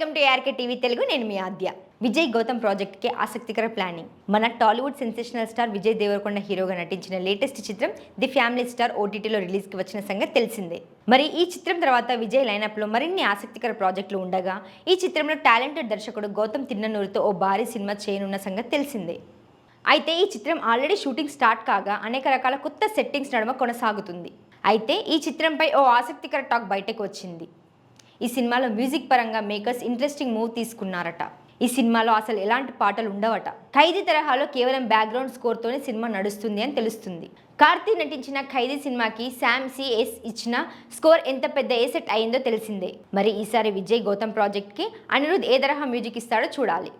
KRK TV Telugu నేను మీ ఆద్య. విజయ్ గౌతమ్ ప్రాజెక్ట్కి ఆసక్తికర ప్లానింగ్. మన Tollywood sensational star Vijay Deverakonda హీరోగా నటించిన లేటెస్ట్ చిత్రం ది ఫ్యామిలీ స్టార్ ఓటీటీలో రిలీజ్కి వచ్చిన సంగతి తెలిసిందే. మరి ఈ చిత్రం తర్వాత విజయ్ లైనప్లో మరిన్ని ఆసక్తికర ప్రాజెక్టులు ఉండగా ఈ చిత్రంలో టాలెంటెడ్ దర్శకుడు గౌతమ్ తిన్ననూరుతో ఓ భారీ సినిమా చేయనున్న సంగతి తెలిసిందే. అయితే ఈ చిత్రం ఆల్రెడీ షూటింగ్ స్టార్ట్ కాగా అనేక రకాల కొత్త సెట్టింగ్స్ నడుమ కొనసాగుతుంది. అయితే ఈ చిత్రంపై ఓ ఆసక్తికర టాక్ బయటకు వచ్చింది. ఈ సినిమాలో మ్యూజిక్ పరంగా మేకర్స్ ఇంట్రెస్టింగ్ మూవ్ తీసుకున్నారట. ఈ సినిమాలో అసలు ఎలాంటి పాటలు ఉండవట. ఖైదీ తరహాలో కేవలం బ్యాక్గ్రౌండ్ స్కోర్తోనే సినిమా నడుస్తుంది అని తెలుస్తుంది. కార్తీ నటించిన ఖైదీ సినిమాకి శామ్ సిఎస్ ఇచ్చిన స్కోర్ ఎంత పెద్ద ఏసెట్ అయిందో తెలిసిందే. మరి ఈసారి విజయ్ గౌతమ్ ప్రాజెక్ట్కి అనిరుద్ ఏ తరహా మ్యూజిక్ ఇస్తాడో చూడాలి.